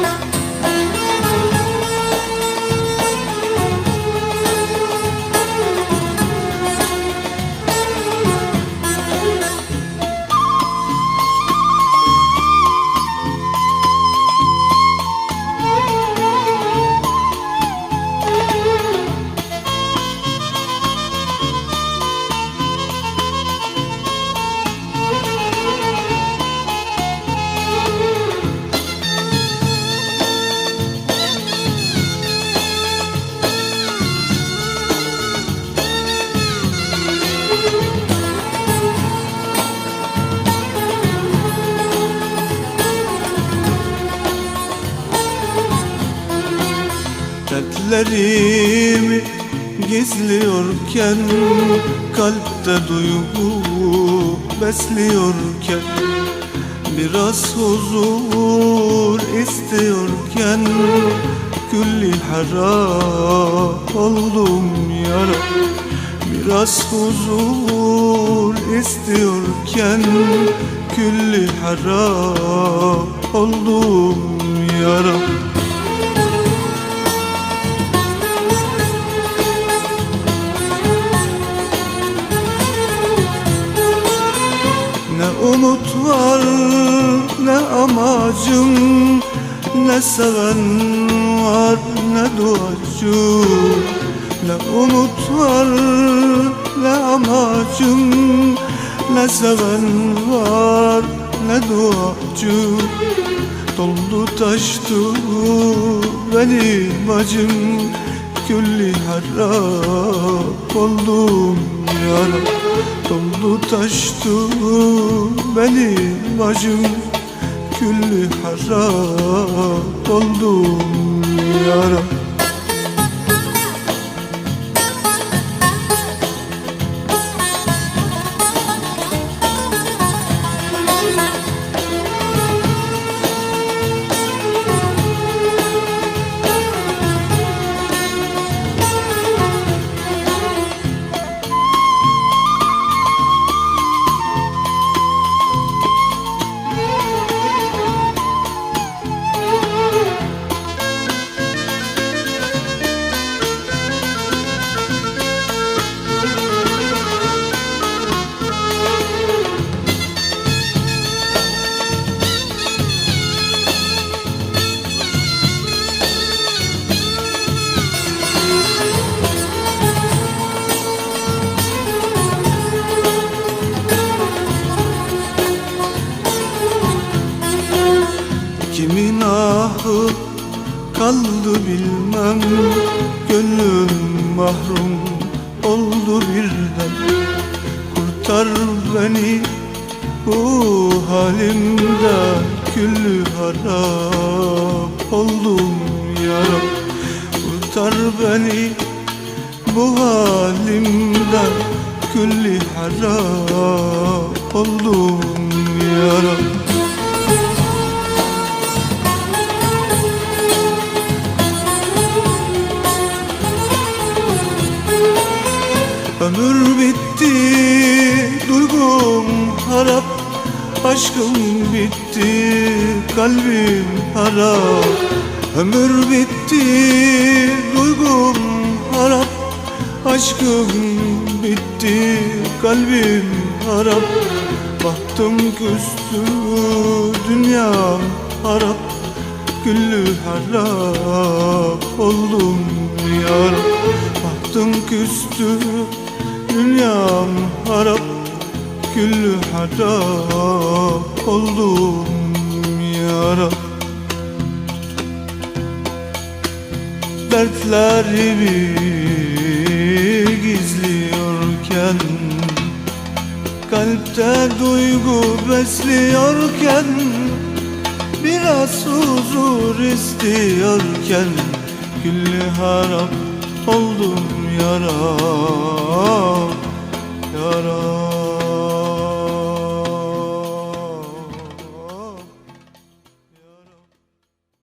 love. Dertlerimi gizliyorken Kalpte duygu besliyorken Biraz huzur istiyorken Külli harap oldum yara. Biraz huzur istiyorken Külli harap oldum amacım Ne seven var ne duacı Ne umut var ne amacım Ne seven var ne duacı. Doldu taştı benim acım Külli harap oldum yara. Doldu taştı benim acım Külli harap oldum yara kaldı bilmem Gönlüm mahrum oldu birden. Kurtar beni bu halimden Küllü harap oldum yarab Kurtar beni bu halimden Külli harap oldum yarab Ömür bitti, duygum harap Aşkım bitti, kalbim harap. Ömür bitti, duygum harap Aşkım bitti, kalbim harap. Baktım küstü, dünyam harap Güllü harap oldum yar Baktım küstü dünyam harap Güllü harap oldum yarab. Dertlerimi gizliyorken Kalpte duygu besliyorken Biraz huzur istiyorken Güllü harap oldum yara